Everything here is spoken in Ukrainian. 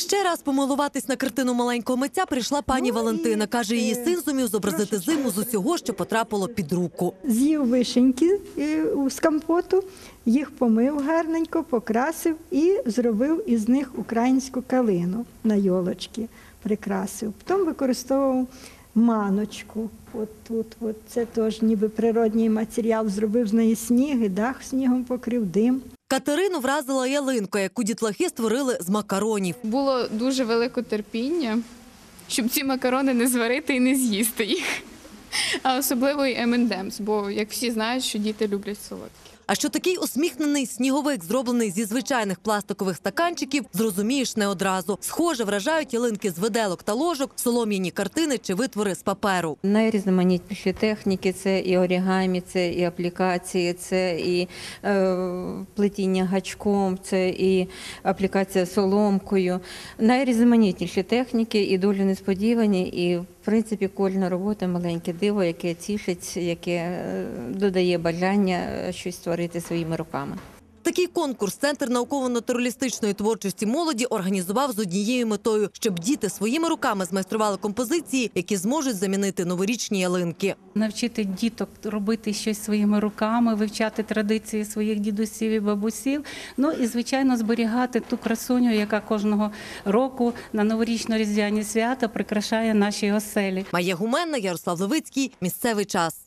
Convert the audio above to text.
Ще раз помилуватись на картину маленького митця прийшла пані Ну, Валентина. Каже, її е, син зумів зобразити зиму з усього, що потрапило під руку. З'їв вишеньки е, з компоту, їх помив гарненько, покрасив і зробив із них українську калину на йолочки, прикрасив. Потім використовував маночку. От тут, от це теж ніби природній матеріал, зробив з неї сніг, і дах снігом покрив дим. Катерину вразила ялинка, яку дітлахи створили з макаронів. Було дуже велике терпіння, щоб ці макарони не зварити і не з'їсти їх. А особливо і M&M's, бо як всі знають, що діти люблять солодкі. А що такий усміхнений сніговик, зроблений зі звичайних пластикових стаканчиків, зрозумієш не одразу. Схоже, вражають ялинки з виделок та ложок, солом'яні картини чи витвори з паперу. Найрізноманітніші техніки це і орігамі, це і аплікації, це і е, плетіння гачком, це і аплікація соломкою. Найрізноманітніші техніки і долі несподівані, і в принципі кожна робота маленьке диво, яке тішить, яке е, додає бажання е, щось створити своїми руками. Такий конкурс Центр науково-натуралістичної творчості молоді організував з однією метою, щоб діти своїми руками змайстрували композиції, які зможуть замінити новорічні ялинки. навчити діток робити щось своїми руками, вивчати традиції своїх дідусів і бабусів. Ну і звичайно зберігати ту красуню, яка кожного року на новорічно-різдвяні свята прикрашає наші оселі. Майя Гуменна, Ярослав Левицький. Місцевий час.